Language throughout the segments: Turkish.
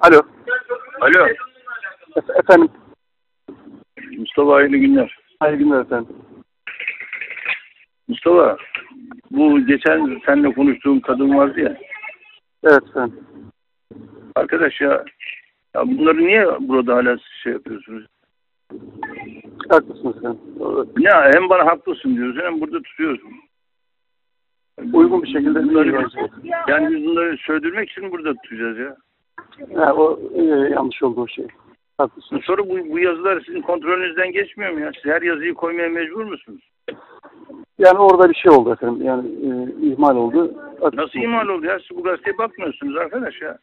Alo. Alo. Efe- efendim. Mustafa hayırlı günler. Hayırlı günler efendim. Mustafa bu geçen seninle konuştuğum kadın vardı ya. Evet efendim. Arkadaş ya, ya bunları niye burada hala şey yapıyorsunuz? Haklısınız efendim. Doğru. Hem bana haklısın diyorsun hem burada tutuyorsun. Uygun bir şekilde Bunları, yani biz bunları söndürmek için burada tutacağız ya. Ha, o e, yanlış oldu o şey. Haklısınız. Sonra bu, bu yazılar sizin kontrolünüzden geçmiyor mu ya? Siz her yazıyı koymaya mecbur musunuz? Yani orada bir şey oldu efendim. Yani e, ihmal oldu. Nasıl ihmal oldu ya? Siz bu gazeteye bakmıyorsunuz arkadaş ya.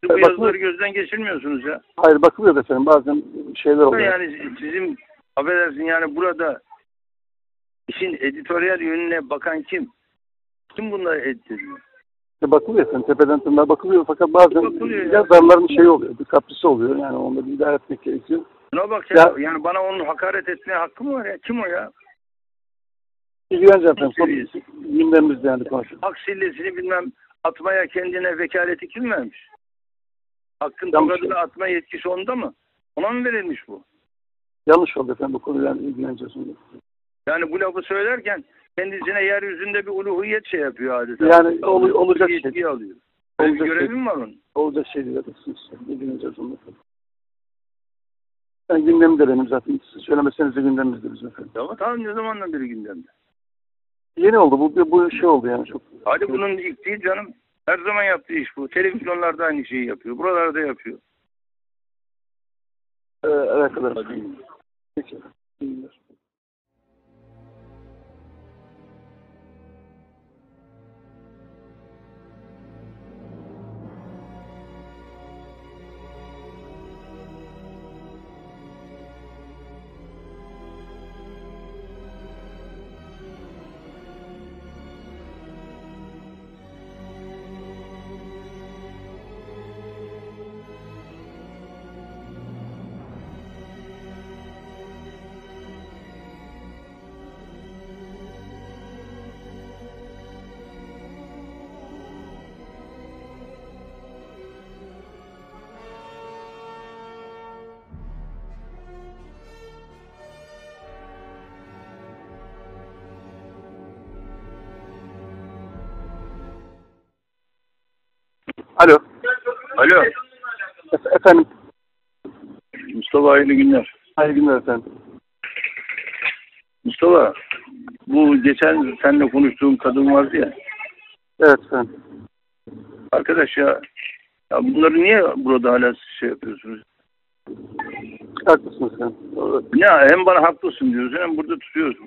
Siz bu Bakın- yazıları gözden geçirmiyorsunuz ya. Hayır bakılıyor efendim. Bazen şeyler oluyor. Yani sizin affedersin yani burada işin editoryal yönüne bakan kim? Kim bunları editleniyor? Bakılıyor efendim. Tepeden tırnağa bakılıyor. Fakat bazen Bakılıyor ya. yazarların şey oluyor. Bir kaprisi oluyor. Yani onu bir idare etmek gerekiyor. Buna bak ya, Ya- yani bana onun hakaret etmeye hakkı mı var ya? Kim o ya? İlgileneceğim efendim. Son gündemimizde yani konuşuyoruz. Hak sillesini bilmem atmaya kendine vekaleti kim vermiş? Hakkın Yanlış tokadını atma yetkisi onda mı? Ona mı verilmiş bu? Yanlış oldu efendim. Bu konuyla ilgileneceğiz. Yani bu lafı söylerken kendisine yeryüzünde bir uluhiyet şey yapıyor adeta. Yani ol- olacak şey. Alıyor. Bir Olacak şey. görevi mi var onun? Olacak şey değil. haklısınız. İlgileneceğiz onunla. Benim zaten. Siz söylemeseniz de gündemimizde bizim efendim. Ya tamam ne zamandan beri gündemde? Yeni oldu. Bu, bu şey oldu yani çok. Hadi bunun ilk değil canım. Her zaman yaptığı iş bu. Televizyonlarda aynı şeyi yapıyor. Buralarda yapıyor. Ee, evet kadar. Peki. İyi günler. Alo. Alo. Efe- efendim. Mustafa hayırlı günler. Hayırlı günler efendim. Mustafa bu geçen seninle konuştuğum kadın vardı ya. Evet efendim. Arkadaş ya, ya bunları niye burada hala şey yapıyorsunuz? Haklısınız efendim. Doğru. Ne hem bana haklısın diyorsun hem burada tutuyorsun.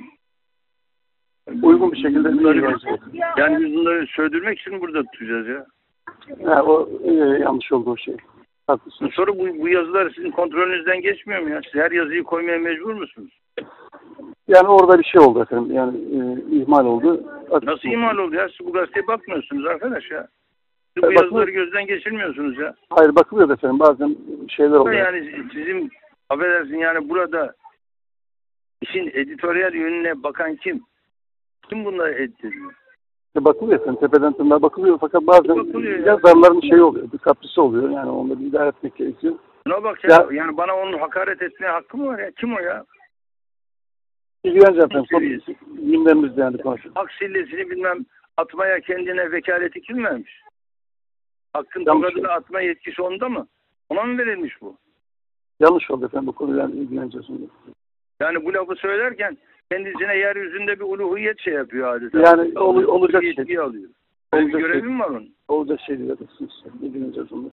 Uygun bir şekilde Bunları, ilgilenecek. yani biz bunları söndürmek için burada tutacağız ya. Ha, o e, yanlış oldu o şey. Haklısınız. Sonra bu, bu yazılar sizin kontrolünüzden geçmiyor mu ya? Siz her yazıyı koymaya mecbur musunuz? Yani orada bir şey oldu efendim. Yani e, ihmal oldu. Nasıl ihmal oldu ya? Siz bu gazeteye bakmıyorsunuz arkadaş ya. Siz bu Bakın- yazıları gözden geçirmiyorsunuz ya. Hayır bakılıyor efendim. Bazen şeyler oluyor. Yani sizin affedersin yani burada işin editoryal yönüne bakan kim? Kim bunları editleniyor? İşte bakılıyor efendim. Tepeden tırnağa bakılıyor. Fakat bazen Bakılıyor ya. yazarların şey oluyor. Bir kaprisi oluyor. Yani onu bir idare etmek gerekiyor. Buna bak ya, Ya- yani bana onun hakaret etmeye hakkı mı var ya? Kim o ya? İlgileneceğim efendim. Son gündemimizde yani konuşuyoruz. Hak sillesini bilmem atmaya kendine vekaleti kim vermiş? Hakkın tokadını atma yetkisi onda mı? Ona mı verilmiş bu? Yanlış oldu efendim. Bu konuyla ilgileneceğiz. Yani bu lafı söylerken kendisine yeryüzünde bir uluhiyet şey yapıyor adeta. Yani ol- olacak şey. Alıyor. Bir Olacak görevi şey. var onun? Olacak şey değil. haklısınız. İlgileneceğiz onunla.